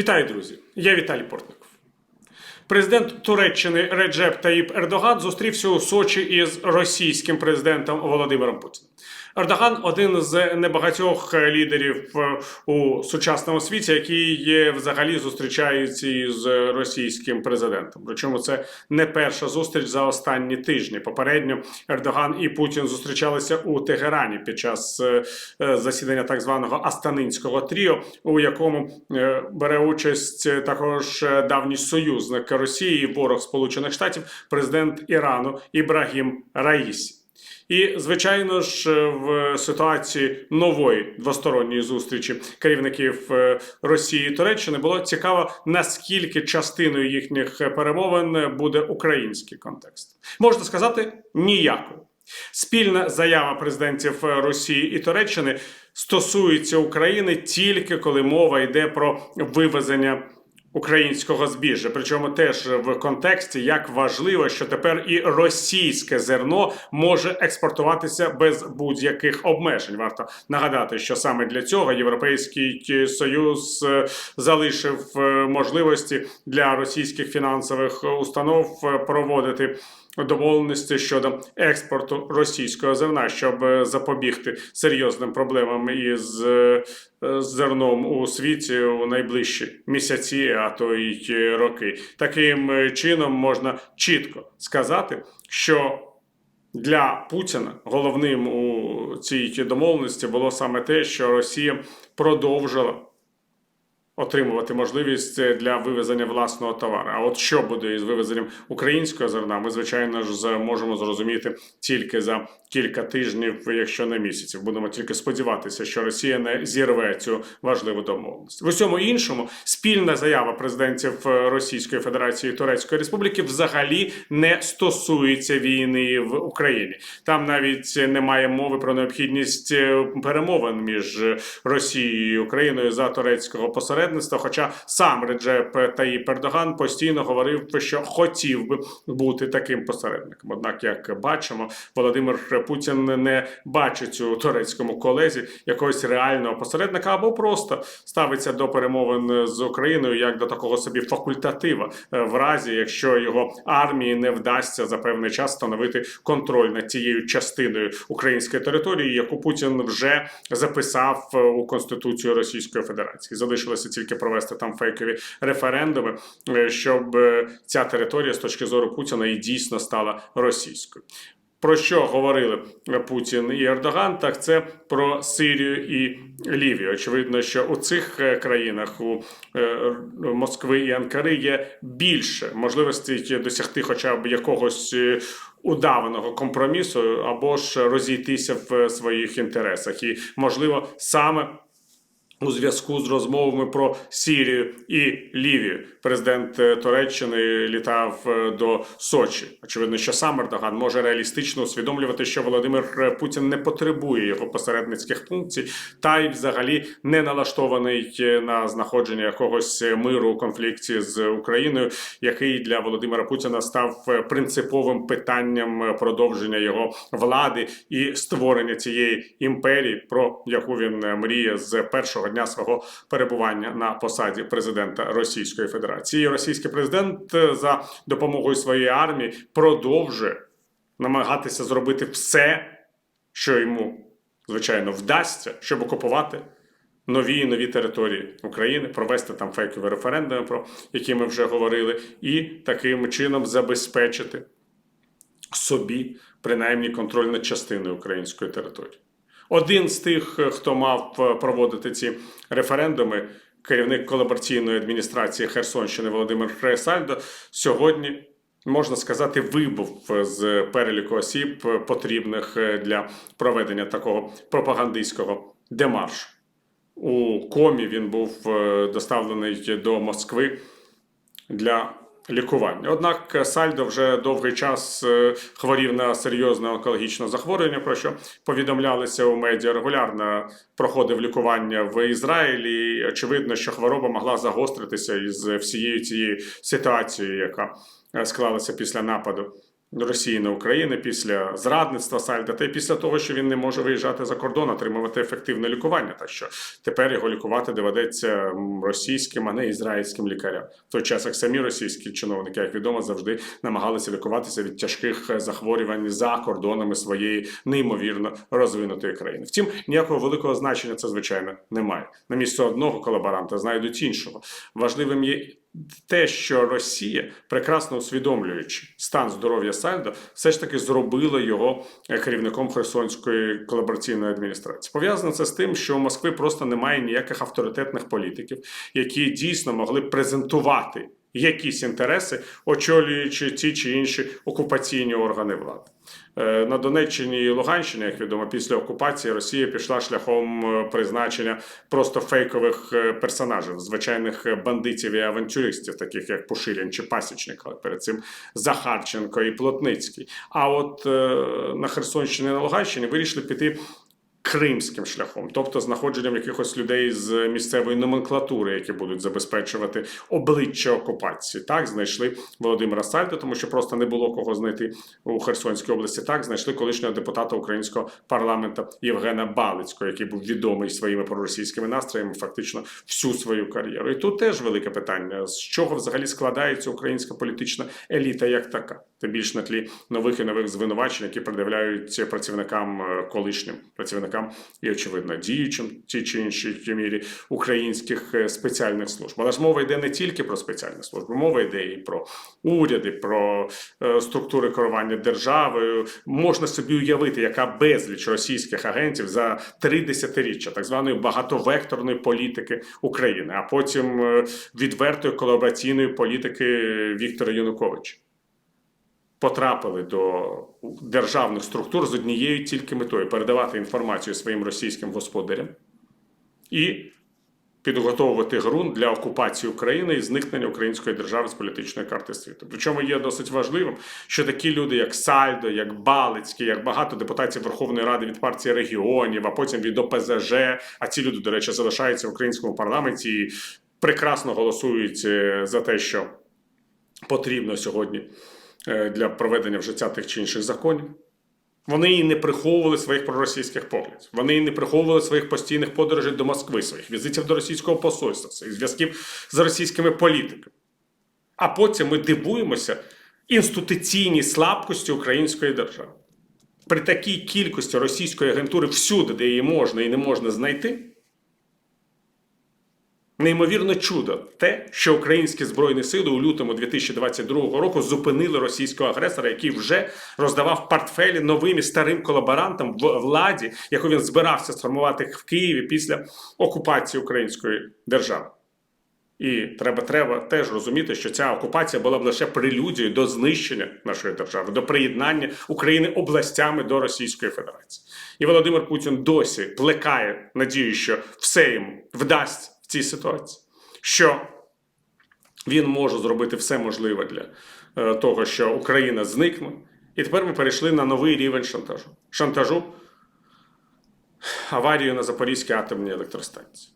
Вітаю, друзі! Я Віталій Портников. Президент Туреччини Реджеп Таїп Ердоган зустрівся у Сочі із російським президентом Володимиром Путіним. Ердоган один з небагатьох лідерів е, у сучасному світі, який взагалі зустрічається із російським президентом. Причому це не перша зустріч за останні тижні. Попередньо Ердоган і Путін зустрічалися у Тегерані під час е, е, засідання так званого Астанинського тріо, у якому е, бере участь е, також е, давній союзник Росії, ворог Сполучених Штатів, президент Ірану Ібрагім Раїсі. І, звичайно ж, е, в ситуації нової двосторонньої зустрічі керівників е, Росії і Туреччини було цікаво, наскільки частиною їхніх перемовин буде український контекст. Можна сказати, ніякою. Спільна заява президентів Росії і Туреччини стосується України тільки коли мова йде про вивезення українського збіжжя. Причому теж в контексті як важливо, що тепер і російське зерно може експортуватися без будь-яких обмежень. Варто нагадати, що саме для цього Європейський Союз е, залишив е, можливості для російських фінансових установ е, проводити. Домовленості щодо експорту російського зерна, щоб запобігти серйозним проблемам із е, е, зерном у світі у найближчі місяці, а то й роки. Таким е, чином можна чітко сказати, що для Путіна головним у цій домовленості було саме те, що Росія продовжила отримувати можливість для вивезення власного товару. А от що буде із вивезенням українського зерна, ми звичайно ж зможемо зрозуміти тільки за кілька тижнів, якщо не місяців. Будемо тільки сподіватися, що Росія не зірве цю важливу домовленість. В усьому іншому спільна заява президентів Російської Федерації і Турецької Республіки взагалі не стосується війни в Україні. Там навіть немає мови про необхідність е, перемовин між Росією і Україною за турецького посередництва. Хоча сам Реджеп Таїп Ердоган постійно говорив, що хотів би бути таким посередником. Однак, як бачимо, Володимир Путін не бачить у турецькому колезі якогось реального посередника або просто ставиться до перемовин з Україною як до такого собі факультатива, е, в разі якщо його армії не вдасться за певний час встановити контроль над тією частиною української території, яку Путін вже записав е, у Конституцію Російської Федерації. Залишилося тільки провести там фейкові референдуми, е, щоб е, ця територія з точки зору Путіна і дійсно стала російською. Про що говорили Путін і Ердоган? Так це про Сирію і Лівію. Очевидно, що у цих е, країнах у е, Москви і Анкари є більше можливостей досягти, хоча б якогось е, удаваного компромісу, або ж розійтися в своїх інтересах, і можливо саме. У зв'язку з розмовами про Сірію і Лівію президент е, Туреччини літав е, до Сочі. Очевидно, що сам Ердоган може реалістично усвідомлювати, що Володимир Путін не потребує його посередницьких функцій, та й взагалі не налаштований е, на знаходження якогось миру у конфлікті з Україною, який для Володимира Путіна став принциповим питанням продовження його влади і створення цієї імперії, про яку він мріє з першого дня свого перебування на посаді президента Російської Федерації. Російський президент е, за допомогою своєї армії продовжує намагатися зробити все, що йому звичайно вдасться, щоб окупувати. Нові і нові території України, провести там фейкові референдуми, про які ми вже говорили, і таким чином забезпечити собі принаймні контроль над частиною української території. Один з тих, е, хто мав е, проводити ці референдуми, керівник колабораційної адміністрації Херсонщини Володимир Сальдо, сьогодні. Можна сказати, вибув з переліку осіб, е, потрібних для проведення такого пропагандистського демаршу. У комі він був доставлений до Москви для лікування. Однак Сальдо вже довгий час е, хворів на серйозне онкологічне захворювання, про що повідомлялися у медіа регулярно проходив лікування в Ізраїлі. І Очевидно, що хвороба могла загостритися із всією цією ситуацією, яка е, склалася після нападу Росії на Україну після зрадництва Сальда, та й після того, що він не може виїжджати за кордон, отримувати ефективне лікування. Так що тепер його лікувати доведеться російським, а не ізраїльським лікарям. В той час як самі російські чиновники, як відомо, завжди намагалися лікуватися від тяжких е, захворювань за кордонами своєї неймовірно розвинутої країни. Втім, ніякого великого значення це звичайно немає. На місце одного колаборанта знайдуть іншого. Важливим є те, що Росія, прекрасно усвідомлюючи стан здоров'я Сальдо, все ж таки зробила його е, керівником Херсонської колабораційної адміністрації. Пов'язано це з тим, що у Москви просто немає ніяких авторитетних політиків, які дійсно могли презентувати якісь інтереси, очолюючи ті чи інші окупаційні органи влади. Е, На Донеччині і Луганщині, як відомо, після окупації Росія пішла шляхом е, призначення просто фейкових е, персонажів, звичайних бандитів і авантюристів, таких як Пушилін чи Пасічник, але перед цим Захарченко і Плотницький. А от на Херсонщині і на Луганщині вирішили піти кримським шляхом, тобто знаходженням якихось людей з місцевої номенклатури, які будуть забезпечувати обличчя окупації. Так знайшли Володимира Сальда, тому що просто не було кого знайти у Херсонській області. Так знайшли колишнього депутата українського парламенту Євгена Балицького, який був відомий своїми проросійськими настроями, фактично всю свою кар'єру. І тут теж велике питання: з чого взагалі складається українська політична еліта як така, тим більш на тлі нових і нових звинувачень, які пред'являють працівникам е, колишнім працівникам і очевидно діючим в тій чи іншій мірі українських е, спеціальних служб. Але ж мова йде не тільки про спеціальні служби, мова йде і про уряди, про е, структури керування державою. Можна собі уявити, яка безліч російських агентів за три десятиріччя так званої багатовекторної політики України, а потім е, відвертої колабораційної політики Віктора Януковича потрапили до державних структур з однією тільки метою передавати інформацію своїм російським господарям і підготовувати ґрунт для окупації України і зникнення української держави з політичної карти світу. Причому є досить важливим, що такі люди, як Сальдо, як Балицький, як багато депутатів Верховної Ради від партії регіонів, а потім від ОПЗЖ, а ці люди, до речі, залишаються в українському парламенті і прекрасно голосують е, за те, що потрібно сьогодні для проведення в життя тих чи інших законів. Вони і не приховували своїх проросійських поглядів. Вони і не приховували своїх постійних подорожей до Москви, своїх візитів до російського посольства, своїх зв'язків з російськими політиками. А потім ми дивуємося інституційній слабкості української держави. При такій кількості російської агентури всюди, де її можна і не можна знайти, Неймовірне чудо те, що українські збройні сили у лютому 2022 року зупинили російського агресора, який вже роздавав портфелі новим і старим колаборантам в владі, яку він збирався сформувати в Києві після окупації української держави. І треба треба теж розуміти, що ця окупація була б лише прелюдією до знищення нашої держави, до приєднання України областями до Російської Федерації. І Володимир Путін досі плекає надію, що все йому вдасться в цій ситуації, що він може зробити все можливе для е, того, що Україна зникне. І тепер ми перейшли на новий рівень шантажу. Шантажу аварію на Запорізькій атомній електростанції.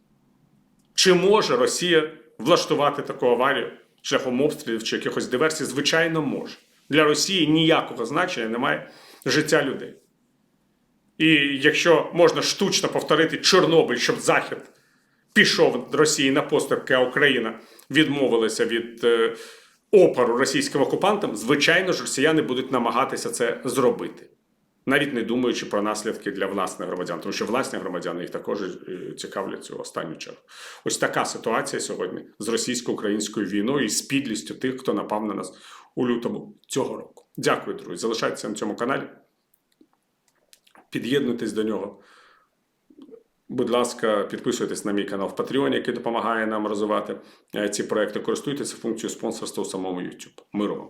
Чи може Росія влаштувати таку аварію шляхом обстрілів чи якихось диверсій? Звичайно, може. Для Росії ніякого значення немає життя людей. І якщо можна штучно повторити Чорнобиль, щоб Захід пішов Росії на поступки, а Україна відмовилася від е, опору російським окупантам, звичайно ж, росіяни будуть намагатися це зробити. Навіть не думаючи про наслідки для власних громадян, тому що власні громадяни їх також е, цікавлять у останню чергу. Ось така ситуація сьогодні з російсько-українською війною і з підлістю тих, хто напав на нас у лютому цього року. Дякую, друзі. Залишайтеся на цьому каналі. Під'єднуйтесь до нього. Будь ласка, підписуйтесь на мій канал в Patreon, який допомагає нам розвивати е, ці проекти. Користуйтеся функцією спонсорства у самому YouTube. Миру вам!